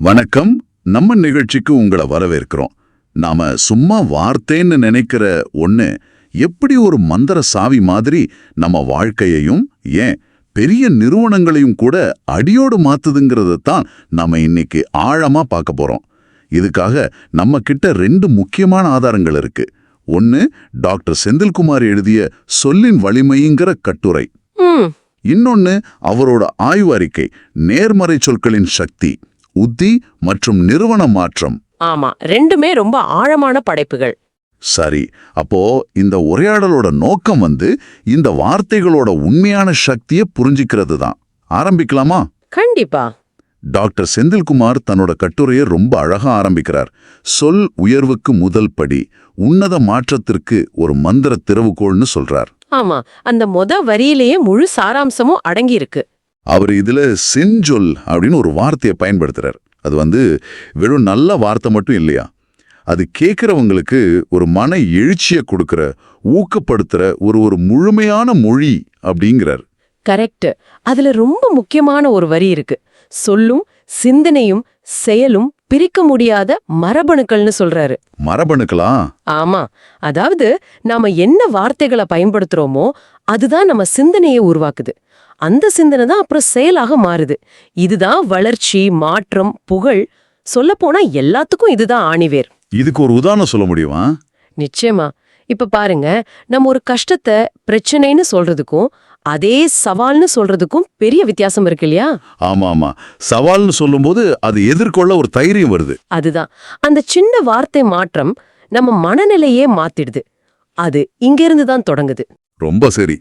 வணக்கம். நம்ம நிகழ்ச்சிக்கு உங்களை வரவேற்கிறோம். நாம சும்மா வார்த்தைன்னு நினைக்கிற ஒண்ணு எப்படி ஒரு மந்திர சாவி மாதிரி நம்ம வாழ்க்கையையும் ஏன் பெரிய நிறுவனங்களையும் கூட அடியோடு மாத்துதுங்கிறத தான் நம்ம இன்னைக்கு ஆழமா பார்க்க போறோம். இதுக்காக நம்ம கிட்ட ரெண்டு முக்கியமான ஆதாரங்கள் இருக்கு. ஒன்னு டாக்டர் செந்தில்குமார் எழுதிய சொல்லின் வலிமைங்கிற கட்டுரை. இன்னொன்னு அவரோட ஆய்வு அறிக்கை நேர்மறை சொற்களின் சக்தி. உத்தி மற்றும் நிறுவன மாற்றம். ஆமா ரெண்டுமே ரொம்ப ஆழமான படைப்புகள். சரி அப்போ இந்த உரையாடலோட நோக்கம் வந்து இந்த வார்த்தைகளோட உண்மையான சக்தியை புரிஞ்சிக்கிறது தான். ஆரம்பிக்கலாமா? கண்டிப்பா. டாக்டர் செந்தில்குமார் தன்னோட கட்டுரையை ரொம்ப அழகா ஆரம்பிக்கிறார். சொல் உயர்வுக்கு முதல் படி உன்னத மாற்றத்திற்கு ஒரு மந்திர திறவுகோள்னு சொல்றார். ஆமா அந்த மொத வரியிலேயே முழு சாராம்சமும் அடங்கி இருக்கு அவர் இதுல செஞ்சொல் அப்படின்னு ஒரு வார்த்தையை பயன்படுத்துறார். அது வந்து வெறும் நல்ல வார்த்தை மட்டும் இல்லையா? அது கேட்கறவங்களுக்கு ஒரு மன எழுச்சியை கொடுக்கிற ஊக்கப்படுத்துற ஒரு ஒரு முழுமையான மொழி அப்படிங்கிறார். கரெக்ட். அதுல ரொம்ப முக்கியமான ஒரு வரி இருக்கு. சொல்லும் சிந்தனையும் செயலும் பிரிக்க முடியாத மரபணுக்கள்னு சொல்றாரு. மரபணுக்களா? ஆமா. அதாவது நாம என்ன வார்த்தைகளை பயன்படுத்துறோமோ அதுதான் நம்ம சிந்தனையை உருவாக்குது. அந்த சிந்தனை தான் அப்புறம் செயலாக மாறுது. இதுதான் வளர்ச்சி மாற்றம் புகழ். சொல்லப்போனா எல்லாத்துக்கும் இதுதான் ஆணிவேர். இதுக்கு ஒரு உதாரணம் சொல்ல முடியுமா? நிச்சயமா. இப்ப பாருங்க நம்ம ஒரு கஷ்டத்தை பிரச்சனைன்னு சொல்றதுக்கும் அதே சவால்னு சொல்றதுக்கும் பெரிய வித்தியாசம் இருக்கு இல்லையா? ஆமா ஆமா. சவால்னு சொல்லும்போது அது எதிர்கொள்ள ஒரு தைரியம் வருது. அதுதான். அந்த சின்ன வார்த்தை மாற்றம் நம்ம மனநிலையே மாத்திடுது. அது இங்கிருந்து தான் தொடங்குது. ரொம்ப சரி.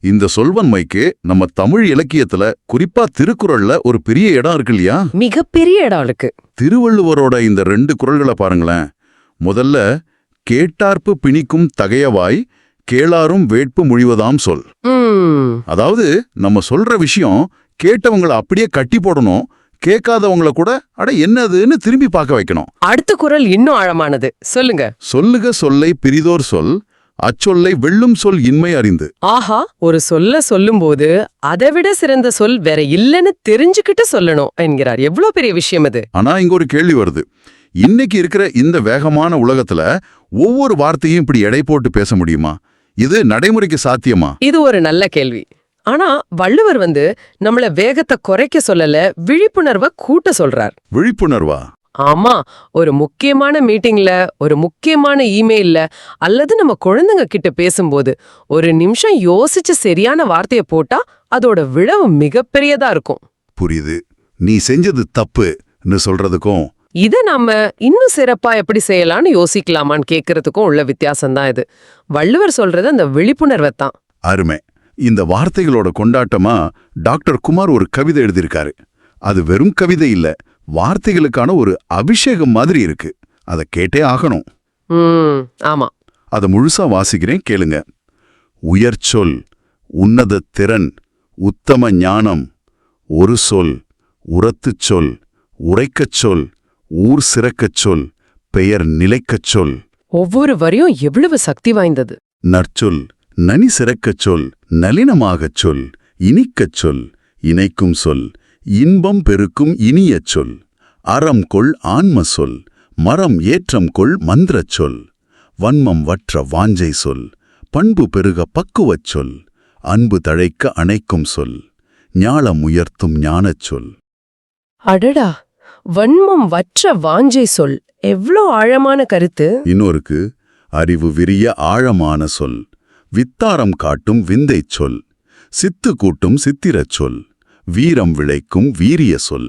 இந்த சொல்வன்மைக்கு நம்ம தமிழ் இலக்கியத்துல குறிப்பா திருக்குறள்ல ஒரு பெரிய இடம் இருக்கு இல்லையா? மிகப்பெரிய இடம் இருக்கு. திருவள்ளுவரோட இந்த ரெண்டு குறள்களை பாருங்களேன். முதல்ல கேட்டார்ப்பு பிணிக்கும் தகையவாய் கேளாரும் வேட்பு மொழிவதாம் சொல். அதாவது நம்ம சொல்ற விஷயம் கேட்டவங்கள அப்படியே கட்டி போடணும் கேட்காதவங்கள கூட அட என்னதுன்னு திரும்பி பார்க்க வைக்கணும். அடுத்த குரல் இன்னும் ஆழமானது. சொல்லுங்க. சொல்லுக சொல்லை பிரிதோர் சொல் அச்சொல்லை வெல்லும் சொல் இன்மை அறிந்து. ஆஹா ஒரு சொல்ல சொல்லும்போது அதை விட சிறந்த சொல் வேற இல்லைன்னு தெரிஞ்சுக்கிட்டு சொல்லணும் என்கிறார். எவ்வளவு பெரிய விஷயம் இது ஆனா இங்க ஒரு கேள்வி வருது. இன்னைக்கு இருக்கிற இந்த வேகமான உலகத்துல ஒவ்வொரு வார்த்தையும் இப்படி எடை போட்டு பேச முடியுமா? இது நடைமுறைக்கு சாத்தியமா? இது ஒரு நல்ல கேள்வி. ஆனா வள்ளுவர் வந்து நம்மள வேகத்தை குறைக்க சொல்லல விழிப்புணர்வை கூட்ட சொல்றார். விழிப்புணர்வா? ஆமா ஒரு முக்கியமான மீட்டிங்ல ஒரு முக்கியமான இமெயில்ல அல்லது நம்ம குழந்தைங்க கிட்ட பேசும்போது ஒரு நிமிஷம் யோசிச்சு சரியான வார்த்தைய போட்டா அதோட விளைவு மிகப்பெரியதா இருக்கும். புரியுது. நீ செஞ்சது தப்புன்னு சொல்றதுக்கும் இத நாம இன்னும் சிறப்பா எப்படி செய்யலாம்னு யோசிக்கலாமான்னு கேக்குறதுக்கும் உள்ள வித்தியாசம் தான் இது. வள்ளுவர் சொல்றது அந்த விழிப்புணர்வை தான். அருமை. இந்த வார்த்தைகளோட கொண்டாட்டமா டாக்டர் குமார் ஒரு கவிதை எழுதியிருக்காரு. அது வெறும் கவிதை இல்ல வார்த்தைகளுக்கான ஒரு அபிஷேகம் மாதிரி இருக்கு. அதை கேட்டே ஆகணும். ஆமா. அதை முழுசா வாசிக்கிறேன் கேளுங்க. உயர்ச்சொல் உன்னத திறன் உத்தம ஞானம் ஒரு சொல் உரத்துச் சொல் உரைக்கச் சொல் ஊர் சிறக்கச் சொல் பெயர் நிலைக்கச் சொல். ஒவ்வொரு வரியும் எவ்வளவு சக்தி வாய்ந்தது? நற்சொல் நனி சிறக்கச் சொல் நளினமாகச் சொல் இனிக்கச் சொல் இணைக்கும் சொல் இன்பம் பெருக்கும் இனியச் சொல். அறம் கொள் ஆன்ம சொல். மரம் ஏற்றம் கொள் மந்திரச் சொல். வன்மம் வற்ற வாஞ்சை சொல். பண்பு பெருக பக்குவச் சொல். அன்பு தழைக்க அணைக்கும் சொல். ஞாலம் உயர்த்தும் ஞானச் சொல். அடடா! வன்மம் வற்ற வாஞ்சை சொல். எவ்ளோ ஆழமான கருத்து? இன்னொருக்கு அறிவு விரிய ஆழமான சொல். வித்தாரம் காட்டும் விந்தைச் சொல். சித்து கூட்டும் சித்திரச் சொல். வீரம் விளைக்கும் வீரிய சொல்.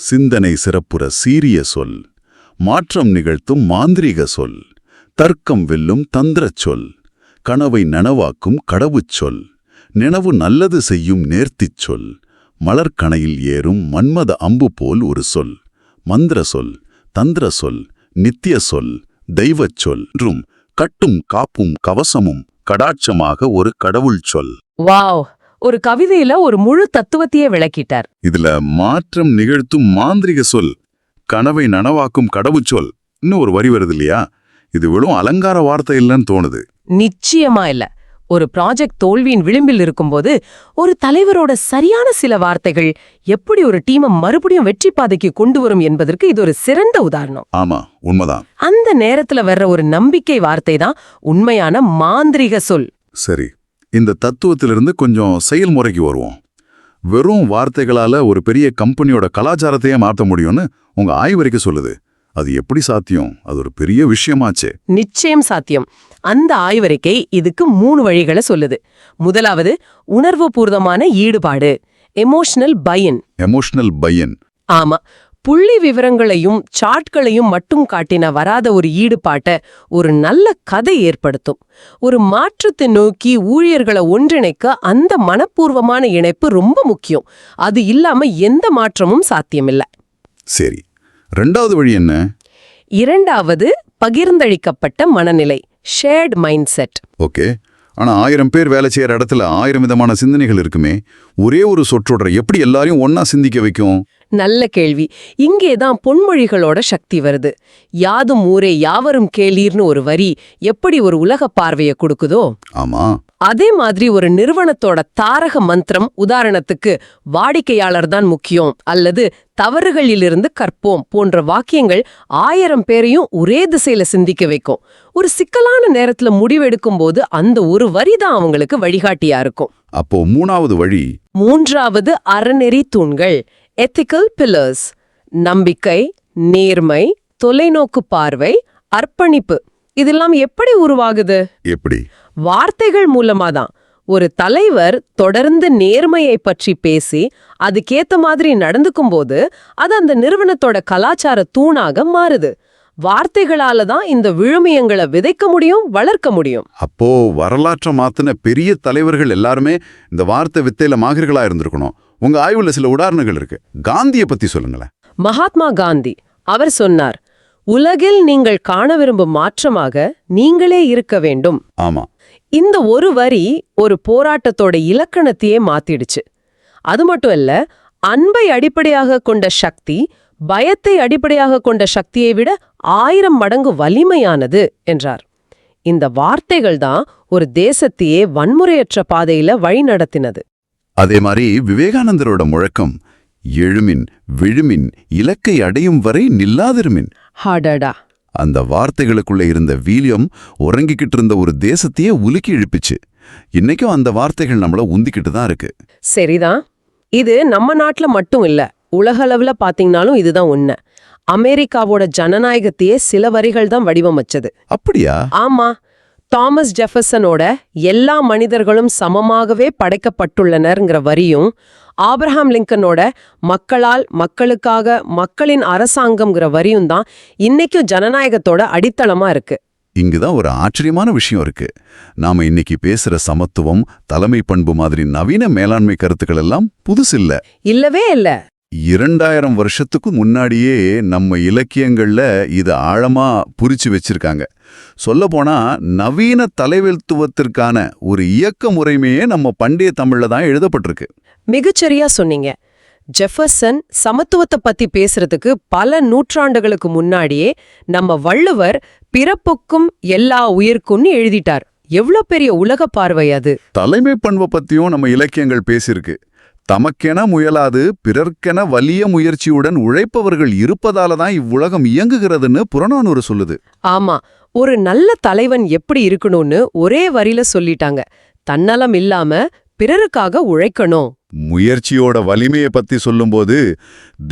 சிந்தனை சிறப்புற சீரிய சொல். மாற்றம் நிகழ்த்தும் மாந்திரீக சொல். தர்க்கம் வெல்லும் தந்திரச் சொல். கனவை நனவாக்கும் கடவுச் சொல். நினவு நல்லது செய்யும் நேர்த்திச் சொல். மலர்கணையில் ஏறும் மன்மத அம்பு போல் ஒரு சொல். மந்திர சொல் தந்திர சொல் நித்திய சொல் தெய்வச் சொல். என்றும் கட்டும் காப்பும் கவசமும் கடாட்சமாக ஒரு கடவுள் சொல். வாவ். ஒரு கவிதையில ஒரு முழு தத்துவத்தையே விளக்கிட்டார். இதுல மாற்றம் நிகழ்த்தும் மாந்திரிக சொல் கனவை நனவாக்கும் கடவுச்சொல் இன்னும் ஒரு வரி வருது இல்லையா? இது வெறும் அலங்கார வார்த்தை இல்லைன்னு தோணுது. நிச்சயமா இல்ல. ஒரு ப்ராஜெக்ட் தோல்வியின் விளிம்பில் இருக்கும்போது ஒரு தலைவரோட சரியான சில வார்த்தைகள் எப்படி ஒரு டீமை மறுபடியும் வெற்றி பாதைக்கு கொண்டு வரும் என்பதற்கு இது ஒரு சிறந்த உதாரணம். ஆமா உண்மைதான். அந்த நேரத்துல வர்ற ஒரு நம்பிக்கை வார்த்தை தான் உண்மையான மாந்திரிக சொல். சரி இந்த தத்துவத்திலிருந்து கொஞ்சம் செயல்முறைக்கு வருவோம். வெறும் வார்த்தைகளால ஒரு பெரிய கம்பெனியோட கலாச்சாரத்தையே மாற்ற முடியும்னு உங்க ஆய்வறிக்கை சொல்லுது. அது எப்படி சாத்தியம்? அது ஒரு பெரிய விஷயமாச்சே. நிச்சயம் சாத்தியம். அந்த ஆய்வறிக்கை இதுக்கு மூணு வழிகளை சொல்லுது. முதலாவது உணர்வுபூர்வமான ஈடுபாடு. எமோஷனல் பையன் எமோஷனல் பையன் ஆமா. புள்ளி விவரங்களையும் சாட்களையும் மட்டும் காட்டின வராத ஒரு ஈடுபாட்டை ஒரு நல்ல கதை ஏற்படுத்தும். ஒரு மாற்றத்தை நோக்கி ஊழியர்களை ஒன்றிணைக்க அந்த மனப்பூர்வமான இணைப்பு ரொம்ப முக்கியம். அது இல்லாம எந்த மாற்றமும் சாத்தியமில்ல. சரி. ரெண்டாவது வழி என்ன? இரண்டாவது பகிர்ந்தளிக்கப்பட்ட மனநிலை ஷேர்ட் மைண்ட் செட் ஓகே. ஆனா ஆயிரம் பேர் வேலை செய்யற இடத்துல ஆயிரம் விதமான சிந்தனைகள் இருக்குமே. ஒரே ஒரு சொற்றொடரை எப்படி எல்லாரையும் ஒன்னா சிந்திக்க வைக்கும்? நல்ல கேள்வி. இங்கேதான் பொன்மொழிகளோட சக்தி வருது. யாதும் ஊரே யாவரும் கேளீர்னு ஒரு வரி எப்படி ஒரு உலக பார்வையை கொடுக்குதோ? ஆமா. அதே மாதிரி ஒரு நிறுவனத்தோட தாரக மந்திரம் உதாரணத்துக்கு வாடிக்கையாளர் தான் முக்கியம். அல்லது தவறுகளிலிருந்து கற்போம் போன்ற வாக்கியங்கள் ஆயிரம் பேரையும் ஒரே திசையில சிந்திக்க வைக்கும். ஒரு சிக்கலான நேரத்துல முடிவெடுக்கும் போது அந்த ஒரு வரி தான் அவங்களுக்கு வழிகாட்டியா இருக்கும். அப்போ மூணாவது வழி? மூன்றாவது அறநெறி தூண்கள். எத்திக்கல் பில்லர்ஸ் நம்பிக்கை நேர்மை தொலைநோக்கு பார்வை அர்ப்பணிப்பு. இதெல்லாம் எப்படி உருவாகுது? எப்படி? வார்த்தைகள் மூலமா தான் ஒரு தலைவர் தொடர்ந்து நேர்மையை பற்றி பேசி அதுக்கேத்த மாதிரி நடந்துக்கும்போது அது அந்த நிறுவனத்தோட கலாச்சார தூணாக மாறுது. வார்த்தைகளால தான் இந்த விழுமியங்களை விதைக்க முடியும் வளர்க்க முடியும். அப்போ வரலாற்றை மாத்தின பெரிய தலைவர்கள் எல்லாருமே இந்த வார்த்தை வித்தையில மாகிர்களா இருந்திருக்கணும். உங்க ஆய்வுல சில உதாரணங்கள் இருக்கு. காந்திய பத்தி சொல்லுங்களேன். மகாத்மா காந்தி அவர் சொன்னார் உலகில் நீங்கள் காண விரும்பும் மாற்றமாக நீங்களே இருக்க வேண்டும். ஆமா. இந்த ஒரு வரி ஒரு போராட்டத்தோட இலக்கணத்தையே மாத்திடுச்சு. அது மட்டும் இல்ல அன்பை அடிப்படையாக கொண்ட சக்தி பயத்தை அடிப்படையாக கொண்ட சக்தியை விட ஆயிரம் மடங்கு வலிமையானது என்றார். இந்த வார்த்தைகள் தான் ஒரு தேசத்தையே வன்முறையற்ற பாதையில வழிநடத்தினது. அதே மாதிரி விவேகானந்தரோட முழக்கம் எழுமின் விழுமின் இலக்கை அடையும் வரை நில்லாதிருமின். ஹாடடா. அந்த வார்த்தைகளுக்குள்ள இருந்த வீரியம் உறங்கிக்கிட்டு இருந்த ஒரு தேசத்தையே உலுக்கி இழுப்பிச்சு இன்னைக்கும் அந்த வார்த்தைகள் நம்மள உந்திக்கிட்டு தான் இருக்கு. சரிதான். இது நம்ம நாட்டுல மட்டும் இல்ல உலகளவுல பாத்தீங்கன்னாலும் இதுதான் உண்மை. அமெரிக்காவோட ஜனநாயகத்தையே சில வரிகள் தான் வடிவமைச்சது. அப்படியா? ஆமா. தாமஸ் ஜெஃபர்சனோட எல்லா மனிதர்களும் சமமாகவே படைக்கப்பட்டுள்ளனர்ங்கிற வரியும் ஆப்ரஹாம் லிங்கனோட மக்களால் மக்களுக்காக மக்களின் அரசாங்கம்ங்கிற வரியும் தான் இன்னைக்கும் ஜனநாயகத்தோட அடித்தளமா இருக்கு. இங்குதான் ஒரு ஆச்சரியமான விஷயம் இருக்கு. நாம இன்னைக்கு பேசுற சமத்துவம் தலைமை பண்பு மாதிரி நவீன மேலாண்மை கருத்துக்கள் எல்லாம் புதுசில்ல இல்லவே இல்ல. இரண்டாயிரம் வருஷத்துக்கு முன்னாடியே நம்ம இலக்கியங்கள்ல இத ஆழமா புரிச்சு வச்சிருக்காங்க. சொல்லப்போனா நவீன தலைவெழுத்துவத்திற்கான ஒரு இயக்க முறைமையே நம்ம பண்டைய தமிழ்ல தான் எழுதப்பட்டிருக்கு. மிகச்சரியா சொன்னீங்க. ஜெஃபர்சன் சமத்துவத்தை பத்தி பேசுறதுக்கு பல நூற்றாண்டுகளுக்கு முன்னாடியே நம்ம வள்ளுவர் பிறப்புக்கும் எல்லா உயிர்க்கும்னு எழுதிட்டார். எவ்ளோ பெரிய உலக பார்வை அது. தலைமை பண்பை பத்தியும் நம்ம இலக்கியங்கள் பேசியிருக்கு. தமக்கென முயலாது பிறர்க்கென வலிய முயற்சியுடன் உழைப்பவர்கள் இருப்பதால தான் இவ்வுலகம் இயங்குகிறதுன்னு புறநானூறு சொல்லுது. ஆமா ஒரு நல்ல தலைவன் எப்படி இருக்கணும்னு ஒரே வரியில சொல்லிட்டாங்க. தன்னலம் இல்லாம பிறருக்காக உழைக்கணும். முயற்சியோட வலிமையை பத்தி சொல்லும்போது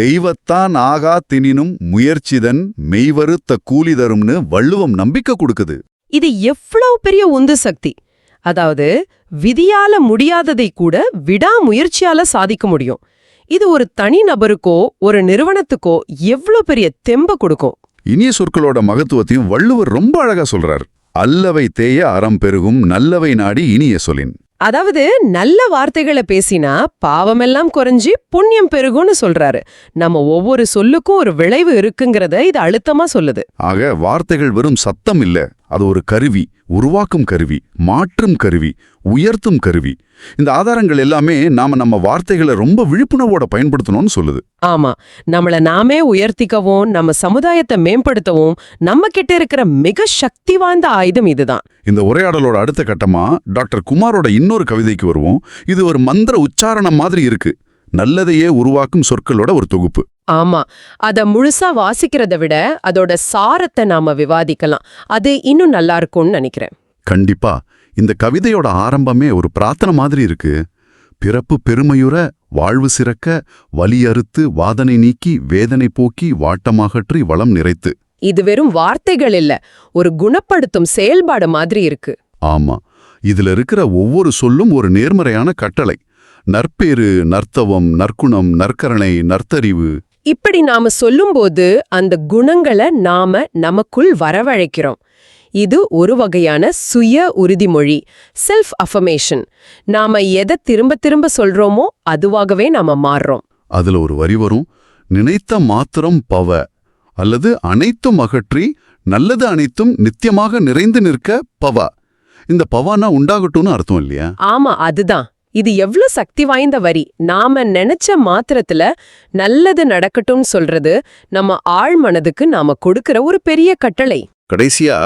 தெய்வத்தான் ஆகா தினினும் முயற்சிதன் மெய்வருத்த கூலி தரும்னு வள்ளுவம் நம்பிக்கை கொடுக்குது. இது எவ்வளவு பெரிய உந்து சக்தி. அதாவது விதியால முடியாததை கூட விடாமுயற்சியால சாதிக்க முடியும். இது ஒரு தனி நபருக்கோ ஒரு நிறுவனத்துக்கோ எவ்வளவு பெரிய தெம்ப கொடுக்கும்? இனிய சொற்களோட மகத்துவத்தையும் வள்ளுவர் ரொம்ப அழகா சொல்றார். அல்லவை தேய அறம் பெருகும் நல்லவை நாடி இனிய சொலின் அதாவது நல்ல வார்த்தைகளை பேசினா பாவமெல்லாம் குறைஞ்சி புண்ணியம் பெருகும்னு சொல்றாரு. நம்ம ஒவ்வொரு சொல்லுக்கும் ஒரு விளைவு இருக்குங்கிறத இது அழுத்தமா சொல்லுது. ஆக வார்த்தைகள் வெறும் சத்தம் இல்ல. அது ஒரு கருவி உருவாக்கும் கருவி மாற்றும் கருவி உயர்த்தும் கருவி. இந்த ஆதாரங்கள் எல்லாமே நாம நம்ம வார்த்தைகளை ரொம்ப விழிப்புணர்வோட பயன்படுத்தணும்னு சொல்லுது. ஆமா. நம்மள நாமே உயர்த்திக்கவும் நம்ம சமுதாயத்தை மேம்படுத்தவும் நம்ம கிட்ட இருக்கிற மிக சக்தி வாய்ந்த ஆயுதம் இதுதான். இந்த உரையாடலோட அடுத்த கட்டமா டாக்டர் குமாரோட இன்னொரு கவிதைக்கு வருவோம். இது ஒரு மந்திர உச்சாரணம் மாதிரி இருக்கு. நல்லதையே உருவாக்கும் சொற்களோட ஒரு தொகுப்பு. ஆமா. அத முழுசா வாசிக்கிறத விட அதோட சாரத்தை நாம விவாதிக்கலாம். அது இன்னும் நல்லா இருக்கும்னு நினைக்கிறேன். கண்டிப்பா. இந்த கவிதையோட ஆரம்பமே ஒரு பிரார்த்தனை மாதிரி இருக்கு. பிறப்பு பெருமையுற வாழ்வு சிறக்க வலி அறுத்து வாதனை நீக்கி வேதனை போக்கி வாட்டமாகற்றி வளம் நிறைத்து. இது வெறும் வார்த்தைகள் இல்ல. ஒரு குணப்படுத்தும் செயல்பாடு மாதிரி இருக்கு. ஆமா. இதுல இருக்கிற ஒவ்வொரு சொல்லும் ஒரு நேர்மறையான கட்டளை. நற்பேறு நர்த்தவம் நற்குணம் நற்கரணை நர்த்தறிவு இப்படி நாம சொல்லும்போது அந்த குணங்களை நாம நமக்குள் வரவழைக்கிறோம். இது ஒரு வகையான சுய உறுதிமொழி செல்ஃப் அஃபர்மேஷன் நாம எதை திரும்ப திரும்ப சொல்றோமோ அதுவாகவே நாம மாறுறோம். அதுல ஒரு வரி வரும் நினைத்த மாத்திரம் பவ அல்லது அனைத்தும் அகற்றி நல்லது அனைத்தும் நித்தியமாக நிறைந்து நிற்க பவ. இந்த பவானா உண்டாகட்டும்னு அர்த்தம் இல்லையா? ஆமா அதுதான். இது எவ்ளோ சக்தி வாய்ந்த வரி? நாம நினைச்ச மாத்திரத்துல நல்லது நடக்கட்டும்னு சொல்றது நம்ம ஆழ் மனதுக்கு நாம கொடுக்கிற ஒரு பெரிய கட்டளை. கடைசியா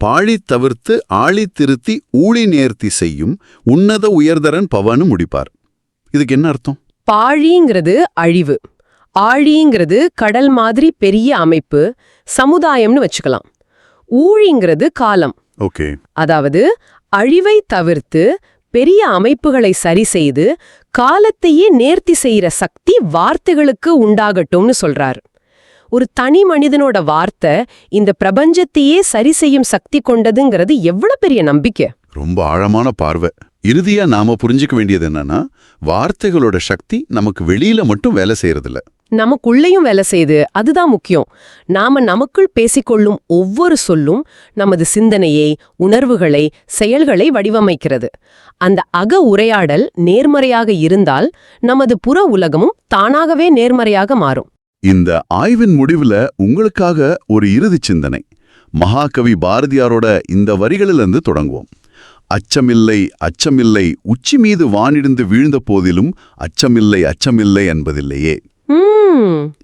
பாழி தவிர்த்து ஆழி திருத்தி ஊழி நேர்த்தி செய்யும் உன்னத உயர்தரன் பவன்னு முடிப்பார். இதுக்கு என்ன அர்த்தம்? பாழிங்கிறது அழிவு. ஆழிங்கிறது கடல் மாதிரி பெரிய அமைப்பு சமுதாயம்னு வச்சுக்கலாம். ஊழிங்கிறது காலம். ஓகே. அதாவது அழிவை தவிர்த்து பெரிய அமைப்புகளை சரி செய்து காலத்தையே நேர்த்தி செய்யற சக்தி வார்த்தைகளுக்கு உண்டாகட்டும்னு சொல்றார். ஒரு தனி மனிதனோட வார்த்தை இந்த பிரபஞ்சத்தையே சரி செய்யும் சக்தி கொண்டதுங்கிறது எவ்வளவு பெரிய நம்பிக்கை. ரொம்ப ஆழமான பார்வை. இறுதியா நாம புரிஞ்சுக்க வேண்டியது என்னன்னா வார்த்தைகளோட சக்தி நமக்கு வெளியில மட்டும் வேலை செய்யறதில்ல. நமக்குள்ளேயும் வேலை செய்யுது அதுதான் முக்கியம். நாம நமக்குள் பேசிக்கொள்ளும் ஒவ்வொரு சொல்லும் நமது சிந்தனையை உணர்வுகளை செயல்களை வடிவமைக்கிறது. அந்த அக உரையாடல் நேர்மறையாக இருந்தால் நமது புற உலகமும் தானாகவே நேர்மறையாக மாறும். இந்த ஆய்வின் முடிவுல உங்களுக்காக ஒரு இறுதி சிந்தனை. மகாகவி பாரதியாரோட இந்த வரிகளிலிருந்து தொடங்குவோம். அச்சமில்லை அச்சமில்லை உச்சி மீது வானிடிந்து வீழ்ந்த போதிலும் அச்சமில்லை அச்சமில்லை என்பதில்லையே.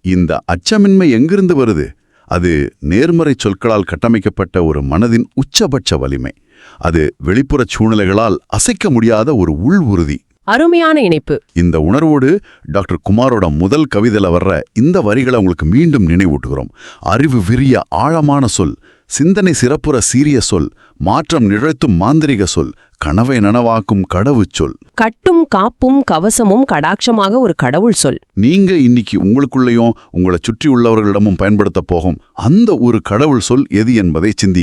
இந்த அச்சமின்மை எங்கிருந்து வருது? அது நேர்மறை சொற்களால் கட்டமைக்கப்பட்ட ஒரு மனதின் உச்சபட்ச வலிமை. அது வெளிப்புறச் சூழ்நிலைகளால் அசைக்க முடியாத ஒரு உள் உறுதி அருமையான இணைப்பு. இந்த உணர்வோடு டாக்டர் குமாரோட முதல் கவிதையில வர்ற இந்த வரிகளை உங்களுக்கு மீண்டும் நினைவூட்டுகிறோம். அறிவு விரிய ஆழமான சொல் சிந்தனை சிறப்புற சீரிய சொல் மாற்றம் நிழத்தும் மாந்திரிக சொல் கனவை நனவாக்கும் கடவுச் சொல். கட்டும் காப்பும் கவசமும் கடாட்சமாக ஒரு கடவுள் சொல். நீங்க இன்னைக்கு உங்களுக்குள்ளேயும் உங்களை சுற்றி உள்ளவர்களிடமும் பயன்படுத்த போகும் அந்த ஒரு கடவுள் சொல் எது என்பதை சிந்தி